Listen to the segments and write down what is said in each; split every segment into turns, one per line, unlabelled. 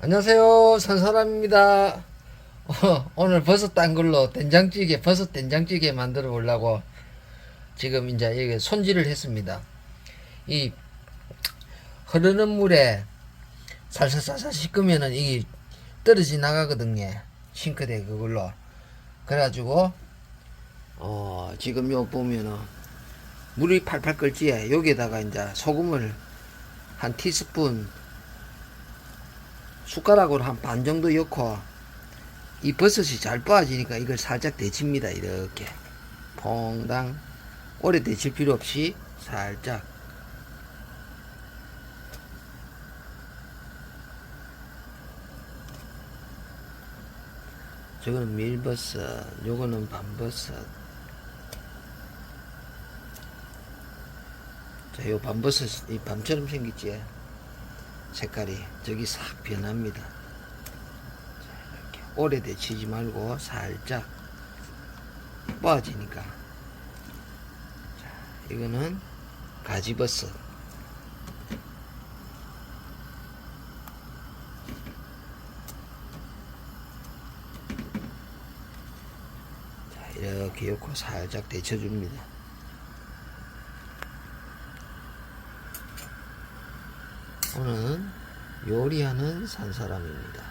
안녕하세요. 산사람입니다. 어, 오늘 버섯 딴 걸로 된장찌개 버섯 된장찌개 만들어 보려고 지금 이제 여기 손질을 했습니다. 이 흐르는 물에 살살살살 씻으면은 이게 떨어지 나가거든요. 싱크대 그걸로. 그래가지고 어 지금 요 보면은 물이 팔팔 끓지에 여기에다가 이제 소금을 한 티스푼 숟가락으로 한 반 정도 넣고 이 버섯이 잘 빠지니까 이걸 살짝 데칩니다 이렇게. 퐁당. 오래 데칠 필요 없이 살짝. 저거는 밀버섯 요거는 밤버섯. 자요 밤버섯 이 밤처럼 생겼지 색깔이 저기 싹 변합니다. 자, 이렇게 오래 데치지 말고 살짝 빠지니까. 자, 이거는 가지버섯. 자, 이렇게 넣고 살짝 데쳐줍니다. 오늘은 요리하는 산사람입니다.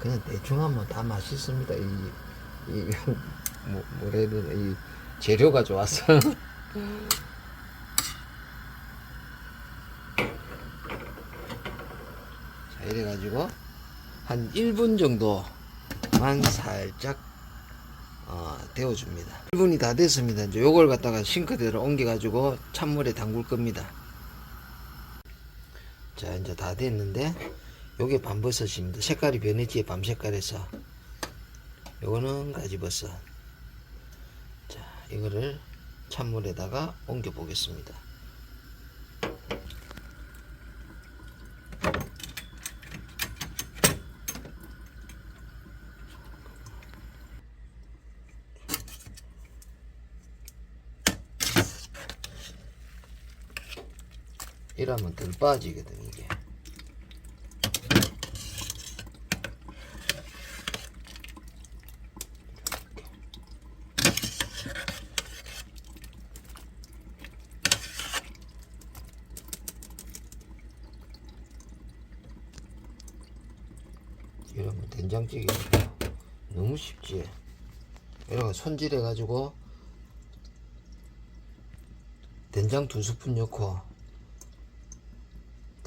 그냥 대충 하면 다 맛있습니다. 이, 이, 뭐, 되나, 이 재료가 좋아서. 자, 이래가지고, 한 1분 정도만 살짝, 어, 데워줍니다. 1분이 다 됐습니다. 이제 요걸 갖다가 싱크대로 옮겨가지고 찬물에 담글 겁니다. 자 이제 다 됐는데 요게 밤버섯입니다. 색깔이 변했지 밤색깔에서. 요거는 가지버섯. 자 이거를 찬물에다가 옮겨 보겠습니다 이러면 덜 빠지거든 이게. 이러면 된장찌개 너무 쉽지. 이렇게 손질해 가지고 된장 두 스푼 넣고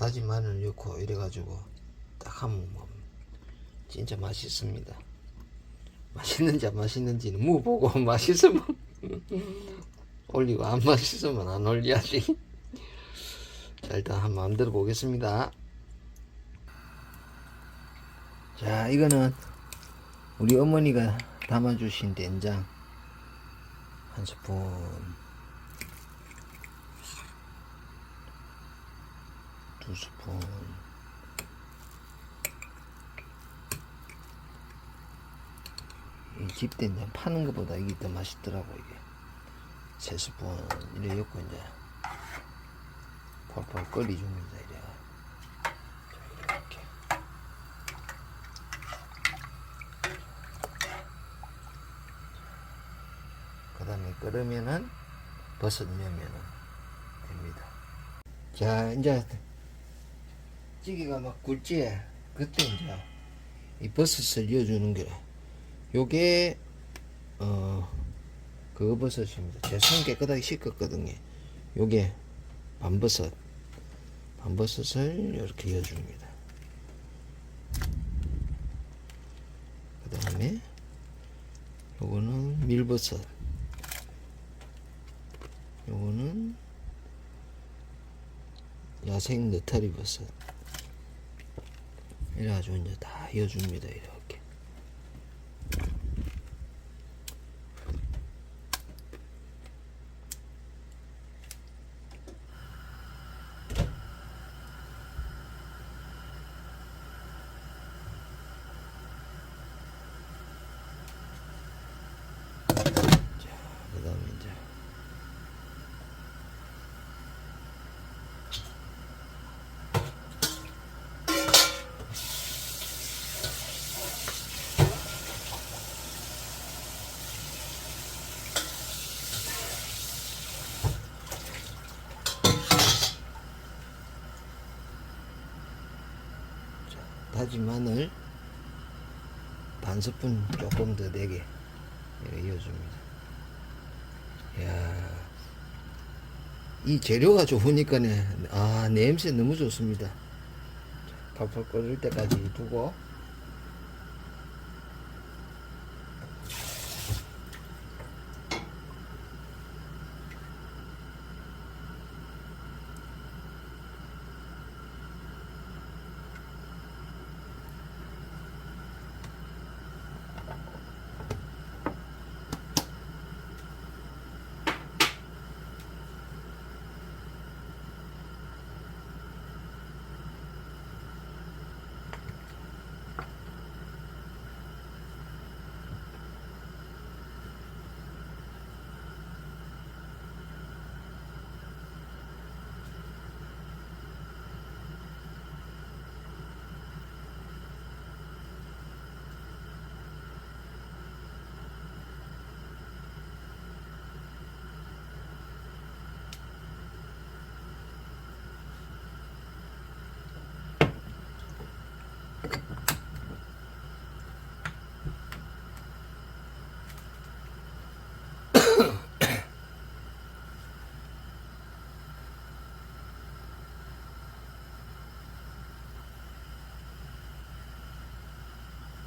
다진 마늘 넣고 이래가지고 딱 하면 뭐 진짜 맛있습니다. 맛있는지 안 맛있는지는 무보고 맛있으면 올리고 안 맛있으면 안 올려야지. 자 일단 한번 만들어 보겠습니다. 자 이거는 우리 어머니가 담아주신 된장 한 스푼 두 스푼 이 집된장 파는 것보다 이게 더 맛있더라고 이게. 세 스푼 이래 넣고 이제 펄펄 끓여줍니다 이래. 자, 이렇게. 그 다음에 끓으면은 버섯 넣으면은 됩니다. 자 이제 찌개가 막 굵지? 그때 이제 이 버섯을 넣어주는 게 요게 어 그거 버섯입니다. 제 손 깨끗하게 씻었거든요. 요게 밤버섯. 밤버섯을 이렇게 넣어줍니다. 그 다음에 요거는 밀버섯. 요거는 야생 느타리 버섯 이래가지고 이제 다 이어줍니다 이렇게 그 다음에 이제 다진 마늘 반 스푼 조금 더 되게 이렇게 이어줍니다. 이야, 이 재료가 좋으니까네, 아, 냄새 너무 좋습니다. 팔팔 끓을 때까지 두고,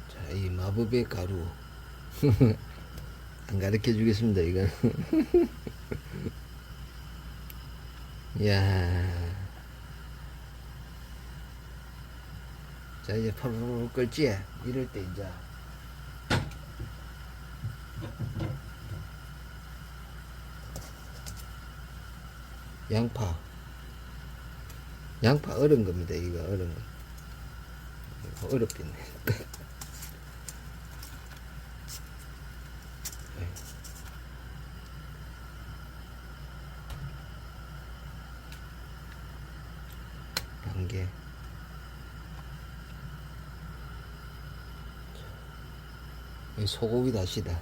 자, 이 마법의 가루. 안 가르쳐 주겠습니다, 이건. 이야. 자, 이제 팔팔 끓지? 이럴 때 이제. 양파. 양파 얼은 겁니다, 이거 얼은 거. 어렵겠네. 한 개. 이 소고기 다시다.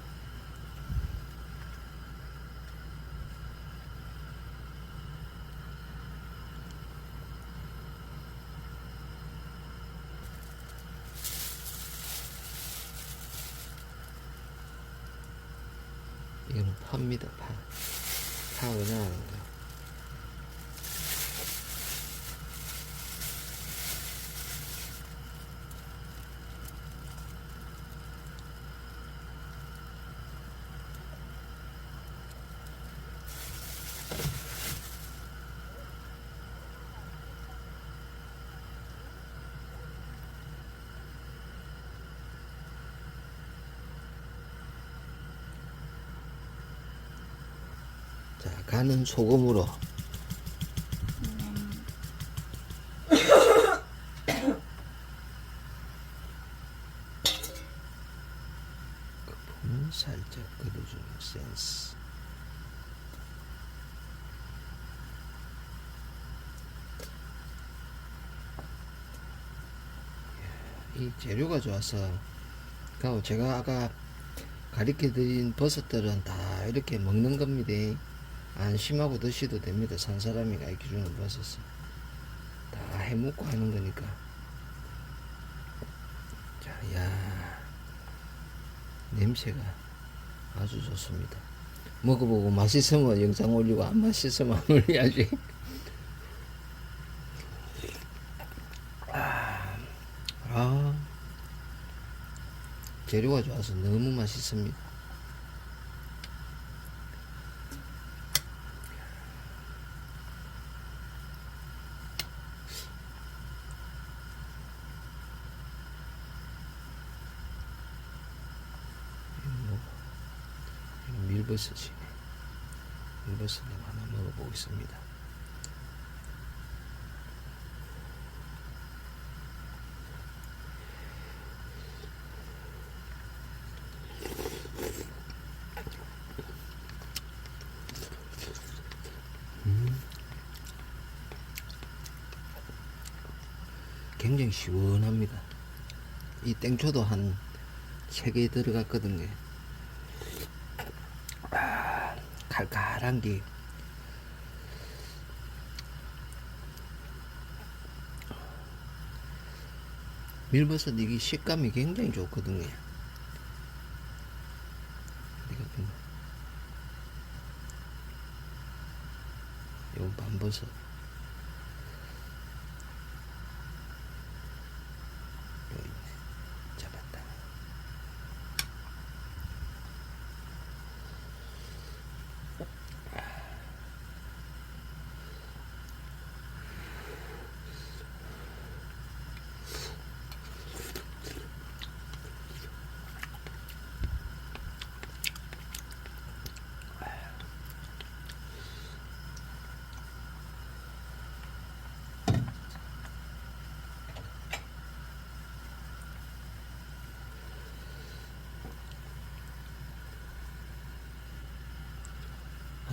이거는 파입니다, 파. 파 그냥 자, 간은 소금으로. 거품을 살짝 걷어주는 센스. 이 재료가 좋아서, 그 제가 아까 가르쳐 드린 버섯들은 다 이렇게 먹는 겁니다. 안심하고 드셔도 됩니다. 산 사람이 가 이렇게 주는 버섯은. 다 해먹고 하는 거니까. 자, 야 냄새가 아주 좋습니다. 먹어보고 맛있으면 영상 올리고 안 맛있으면 안 올려야지. 아, 아, 재료가 좋아서 너무 맛있습니다. 뭐, 밀버섯이네. 밀버섯 내가 하나 먹어보겠습니다. 음. 굉장히 시원합니다. 이 땡초도 한세개 들어갔거든요. 아, 게 밀버섯 이게 식감이 굉장히 좋거든요. 요 밤버섯.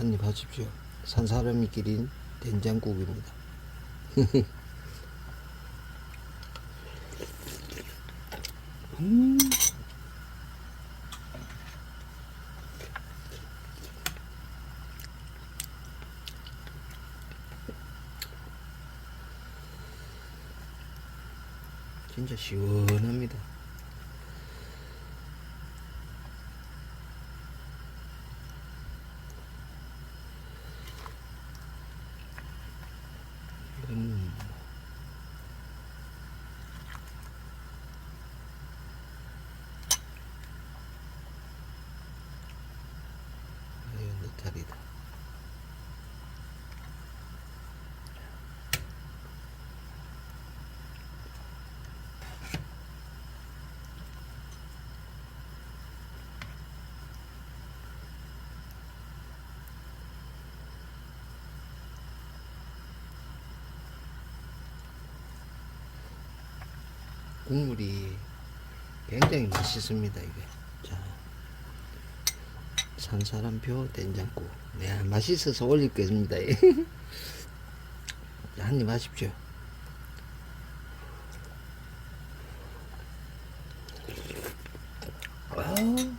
한입 하십시오. 산 사람이 기린 된장국입니다. 음. 진짜 시원합니다. 음. 느타리다. 국물이 굉장히 맛있습니다 이게 자 산사람표 된장국. 네 맛있어서 올릴 겁니다. 한입 하십시오. 아우.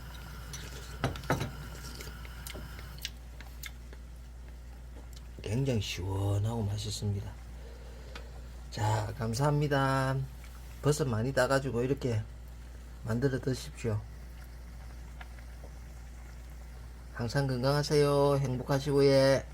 굉장히 시원하고 맛있습니다. 자 감사합니다. 버섯 많이 따가지고 이렇게 만들어 드십시오. 항상 건강하세요. 행복하시고 예.